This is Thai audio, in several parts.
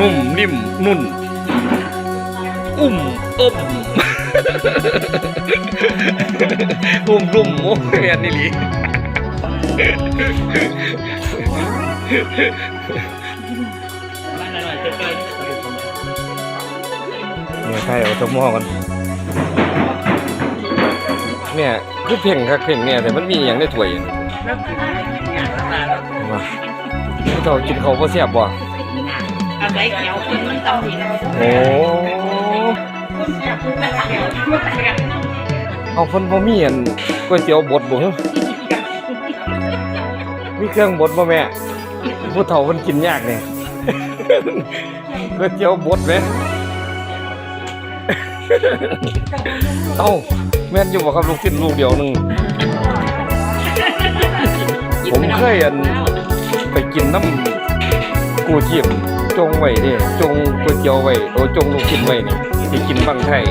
นุ่มนิ่มนุ่น อุ้มอมอุ้มรุ่มโอ้ยแม่นนี่หลีบ้านอร่อยเต็มเลยเนี่ยใช่เอาตัวหม้อกัน เนี่ยคือเพ่งครับเพ่งเนี่ยแต่มันมีอย่างในถ้วยอย่างนี้แล้วกินอย่างต่างว่าพี่เต่ากินเขาวบ่แซ่บบ่ๆ อะไรเขียวคนมันต้องมีนะโอ้อยากพูดอะไรเอาเพิ่นบ่มีอันก๋วยเตี๋ยวบดบ่ฮะมีเครื่องบดบ่แม่ผู้เฒ่าเพิ่นกินยากเนี่ยก๋วยเตี๋ยวบดไหมเอ้าแม่นอยู่บ่ครับลูกชิ้นลูกเดียวหนึงผมเคยอันไปกินน้ำกูจีบ จงไว้นี่จงก๋วยเตี๋ยวไว้โอ้จงลูกชิ้นไว้นี่สิกินบางไทย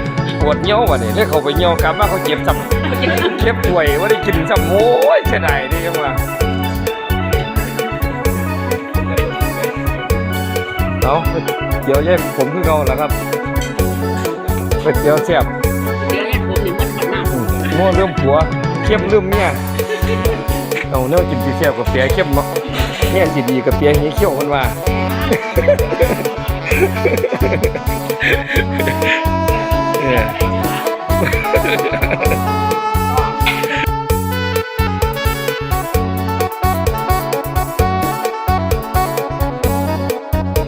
ปวดเหี่ยวว่ะนี่แล้วเขาไปเหี่ยวกลับมาเขาเจ็บซ้ำเจ็บป่วยว่าได้กินซ้ำโอ้ยเสียดายนี่จังว่าเอาเดี๋ยวแยกผมคือเก่าแล้วครับก๋วยเตี๋ยวแซ่บเดียวเสียบมั่วเรื่องผัวเข้มเรื่องเมียเอาเนื้อกินสีเสียบกับเปียเข้มเนาะเนี่ยสิดีกับเปียเหี้ยเขี้ยวคนว่า เนี่ย